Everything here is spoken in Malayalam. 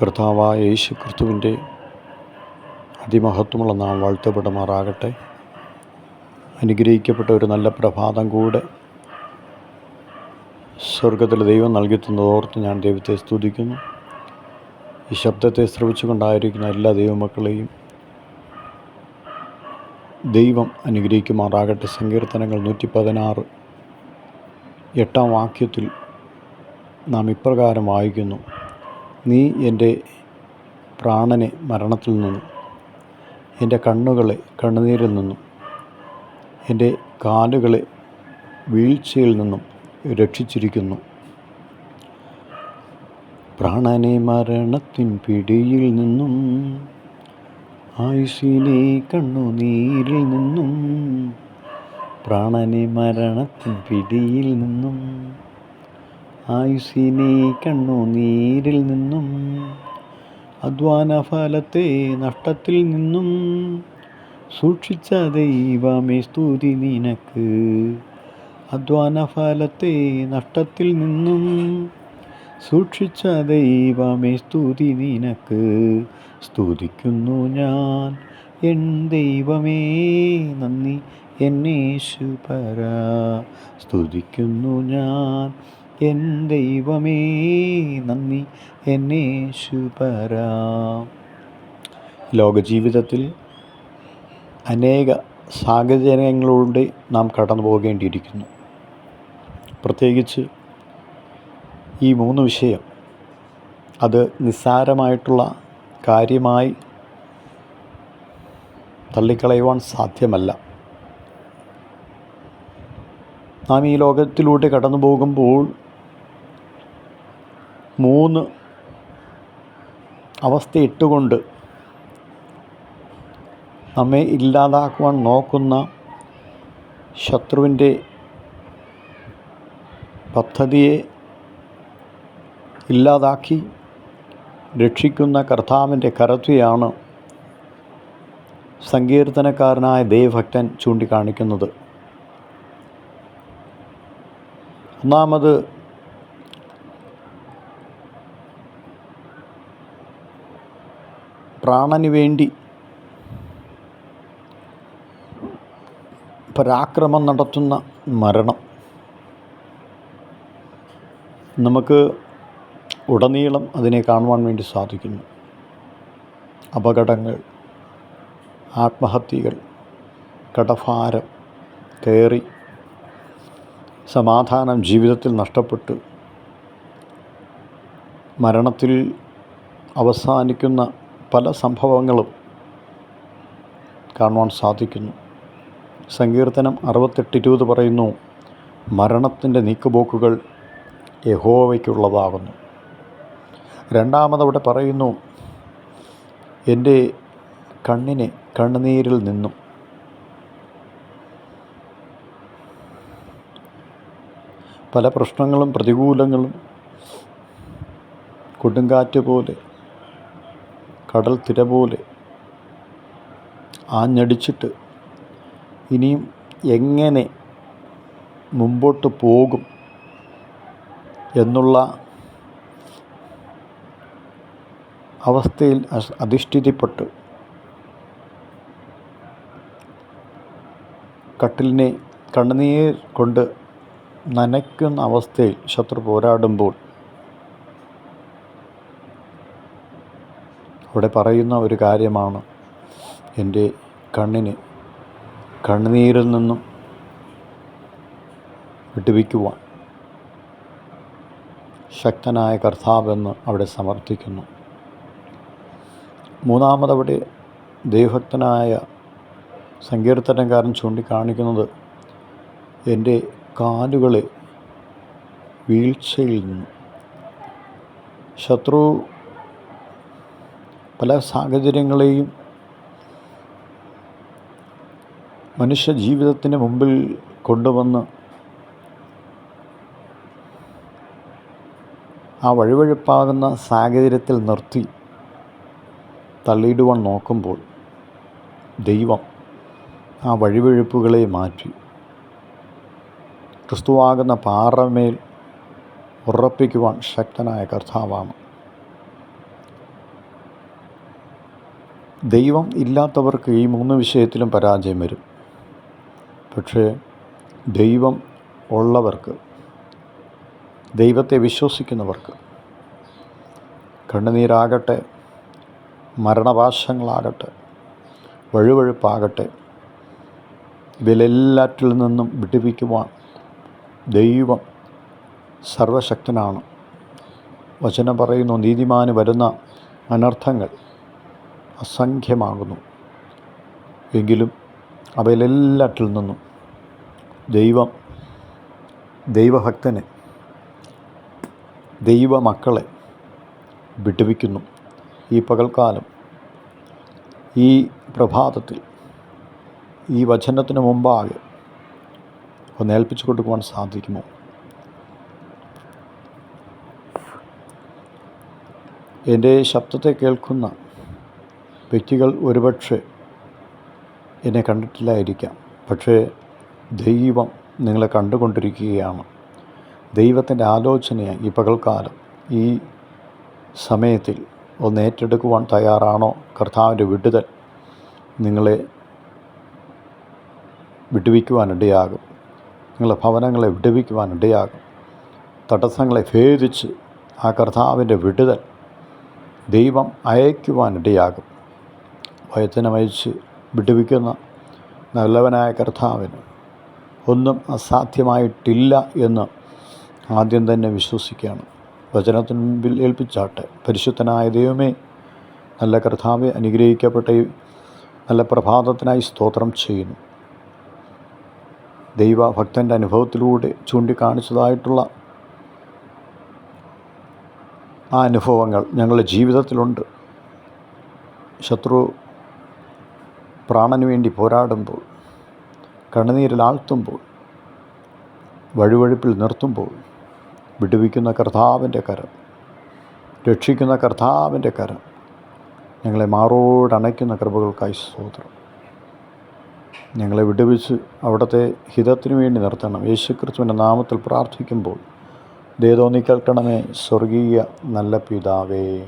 കർത്താവായ യേശു ക്രിസ്തുവിന്റെ അതിമഹത്വമുള്ള നാം വാഴ്ത്തപ്പെടുമാറാകട്ടെ. അനുഗ്രഹിക്കപ്പെട്ട ഒരു നല്ല പ്രഭാതം കൂടെ സ്വർഗത്തിൽ ദൈവം നൽകിത്തുന്നതോർത്ത് ഞാൻ ദൈവത്തെ സ്തുതിക്കുന്നു. ഈ ശബ്ദത്തെ ശ്രവിച്ചുകൊണ്ടായിരിക്കുന്ന എല്ലാ ദൈവമക്കളെയും ദൈവം അനുഗ്രഹിക്കുമാറാകട്ടെ. സങ്കീർത്തനങ്ങൾ നൂറ്റി പതിനാറ് എട്ടാം വാക്യത്തിൽ നാം ഇപ്രകാരം വായിക്കുന്നു. നീ എന്റെ പ്രാണനെ മരണത്തിൽ നിന്നും. എന്റെ കണ്ണുകളെ കണ്ണുനീരിൽ നിന്നും. എന്റെ കാലുകളെ വീഴ്ചയിൽ നിന്നും രക്ഷിച്ചിരിക്കുന്നു. പ്രാണനെ മരണത്തിൻ പിടിയിൽ നിന്നും ആയുസിനെ കണ്ണുനീരിൽ നിന്നും പ്രാണനെ മരണത്തിൻ പിടിയിൽ നിന്നും ആയുസിനെ കണ്ണു നീരിൽ നിന്നും അധ്വാന ഫലത്തെ നഷ്ടത്തിൽ നിന്നും സൂക്ഷിച്ച ദൈവമേ സ്തുതി നിനക്ക്. അധ്വാന ഫലത്തെ നഷ്ടത്തിൽ നിന്നും സൂക്ഷിച്ച ദൈവമേ സ്തുതി നിനക്ക്. സ്തുതിക്കുന്നു ഞാൻ എൻ ദൈവമേ നന്ദി എന്നേശു പര. സ്തുതിക്കുന്നു ഞാൻ എൻ ദൈവമേ നന്ദി. എന്നേശു പര. ലോകജീവിതത്തിൽ അനേക സാഹചര്യങ്ങളിലൂടെ നാം കടന്നു പോകേണ്ടിയിരിക്കുന്നു. പ്രത്യേകിച്ച് ഈ മൂന്ന് വിഷയം അത് നിസ്സാരമായിട്ടുള്ള കാര്യമായി തള്ളിക്കളയുവാൻ സാധ്യമല്ല. നാം ഈ ലോകത്തിലൂടെ കടന്നു പോകുമ്പോൾ മൂന്ന് അവസ്ഥ ഇട്ടുകൊണ്ട് നമ്മെ ഇല്ലാതാക്കുവാൻ നോക്കുന്ന ശത്രുവിന്റെ പദ്ധതിയെ ഇല്ലാതാക്കി രക്ഷിക്കുന്ന കർത്താവിന്റെ കരത്വയാണ് സങ്കീർത്തനക്കാരനായ ദേവഭക്തൻ ചൂണ്ടിക്കാണിക്കുന്നത്. ഒന്നാമത് പ്രാണന് വേണ്ടി പരാക്രമം നടത്തുന്ന മരണം. നമുക്ക് ഉടനീളം അതിനെ കാണുവാൻ വേണ്ടി സാധിക്കുന്നു. അപകടങ്ങൾ ആത്മഹത്യകൾ കടഭാരം കയറി സമാധാനം ജീവിതത്തിൽ നഷ്ടപ്പെട്ട് മരണത്തിൽ അവസാനിക്കുന്ന പല സംഭവങ്ങളും കാണുവാൻ സാധിക്കുന്നു. സങ്കീർത്തനം അറുപത്തെട്ട് ഇരുപത് പറയുന്നു മരണത്തിന്റെ നീക്കുപോക്കുകൾ യഹോവയ്ക്കുള്ളതാകുന്നു. രണ്ടാമതവിടെ പറയുന്നു എന്റെ കണ്ണിനെ കണ്ണുനീരിൽ നിന്നും പല പ്രശ്നങ്ങളും പ്രതികൂലങ്ങളും കൊടുങ്കാറ്റ് പോലെ കടൽ തിര പോലെ ആഞ്ഞടിച്ചിട്ട് ഇനിയും എങ്ങനെ മുമ്പോട്ട് പോകും എന്നുള്ള അവസ്ഥയിൽ അധിഷ്ഠിതപ്പെട്ട്. കട്ടിലിനെ കണ്ണുനീർ കൊണ്ട് നനയ്ക്കുന്ന അവസ്ഥയിൽ ശത്രു പോരാടുമ്പോൾ അവിടെ പറയുന്ന ഒരു കാര്യമാണ് എന്റെ കണ്ണിന് കണ്ണുനീരിൽ നിന്നും വിട്ടുവിക്കുവാൻ ശക്തനായ കർത്താവെന്ന് അവിടെ സമർത്ഥിക്കുന്നു. മൂന്നാമതവിടെ ദൈവഭക്തനായ സങ്കീർത്തനക്കാരൻ ചൂണ്ടിക്കാണിക്കുന്നത് എന്റെ കാലുകളെ വീഴ്ചയിൽ നിന്നും. ശത്രു പല സാഹചര്യങ്ങളെയും മനുഷ്യ ജീവിതത്തിന് മുമ്പിൽ കൊണ്ടുവന്ന് ആ വഴുവഴുപ്പാകുന്ന സാഹചര്യത്തിൽ നിർത്തി തള്ളിയിടുവാൻ നോക്കുമ്പോൾ ദൈവം ആ വഴിവഴുപ്പുകളെ മാറ്റി. ക്രിസ്തുവാകുന്ന പാറമേൽ ഉറപ്പിക്കുവാൻ ശക്തനായ കർത്താവാണ്. ദൈവം ഇല്ലാത്തവർക്ക് ഈ മൂന്ന് വിഷയത്തിലും പരാജയം വരും. പക്ഷേ ദൈവം ഉള്ളവർക്ക് ദൈവത്തെ വിശ്വസിക്കുന്നവർക്ക് കണ്ണുനീരാകട്ടെ മരണപാശങ്ങളാകട്ടെ വഴുവഴുപ്പാകട്ടെ ഇവയിലെല്ലാറ്റിൽ നിന്നും വിടിപ്പിക്കുവാൻ ദൈവം സർവശക്തനാണ്. വചനം പറയുന്നു നീതിമാന് വരുന്ന അനർത്ഥങ്ങൾ അസംഖ്യമാകുന്നു. എങ്കിലും അവയിലെല്ലാറ്റിൽ നിന്നും ദൈവം ദൈവഭക്തനെ ദൈവമക്കളെ വിടുവിക്കുന്നു. ഈ പകൽക്കാലം ഈ പ്രഭാതത്തിൽ ഈ വചനത്തിന് മുമ്പാകെ ഒന്ന് ഏൽപ്പിച്ചു കൊടുക്കുവാൻ സാധിക്കുമോ? എന്റെ ശബ്ദത്തെ കേൾക്കുന്ന വ്യക്തികൾ ഒരുപക്ഷെ എന്നെ കണ്ടിട്ടില്ലായിരിക്കാം. പക്ഷേ ദൈവം നിങ്ങളെ കണ്ടുകൊണ്ടിരിക്കുകയാണ്. ദൈവത്തിന്റെ ആലോചനയെ ഈ പകൽക്കാലം ഈ സമയത്തിൽ ഒന്ന് ഏറ്റെടുക്കുവാൻ തയ്യാറാണോ? കർത്താവിന്റെ വിടുതൽ നിങ്ങളെ വിടുവിക്കുവാനിടയാകും നിങ്ങളുടെ ഭവനങ്ങളെ വിടുവിക്കുവാനിടയാകും തടസ്സങ്ങളെ ഭേദിച്ച് ആ കർത്താവിന്റെ വിടുതൽ ദൈവം അയക്കുവാനിടയാകും വയത്തിനമയച്ച് വിടുവിക്കുന്ന നല്ലവനായ കർത്താവിന് ഒന്നും അസാധ്യമായിട്ടില്ല എന്ന് ആദ്യം തന്നെ വിശ്വസിക്കുകയാണ്. വചനത്തിന് മുമ്പിൽ ഏൽപ്പിച്ചാട്ടെ പരിശുദ്ധനായ ദൈവമേ നല്ല കർത്താവെ അനുഗ്രഹിക്കപ്പെട്ട നല്ല പ്രഭാതത്തിനായി സ്തോത്രം ചെയ്യുന്നു. ദൈവഭക്തന്റെ അനുഭവത്തിലൂടെ ചൂണ്ടിക്കാണിച്ചതായിട്ടുള്ള ആ അനുഭവങ്ങൾ ഞങ്ങളുടെ ജീവിതത്തിലുണ്ട്. ശത്രു പ്രാണന് വേണ്ടി പോരാടുമ്പോൾ കണ്ണുനീരിൽ ആഴ്ത്തുമ്പോൾ വഴുവഴുപ്പിൽ നിർത്തുമ്പോൾ വിടുവിക്കുന്ന കർത്താവിന്റെ കരം രക്ഷിക്കുന്ന കർത്താവിന്റെ കരം ഞങ്ങളെ മാറോടണയ്ക്കുന്ന കൃപകൾക്കായി സ്തോത്രം. ഞങ്ങളെ വിടുവിച്ച് അവിടുത്തെ ഹിതത്തിനു വേണ്ടി നിർത്തണം. യേശുക്രിസ്തുവിന്റെ നാമത്തിൽ പ്രാർത്ഥിക്കുമ്പോൾ ദേതോന്നി കേൾക്കണമേ സ്വർഗീയ നല്ല പിതാവേ.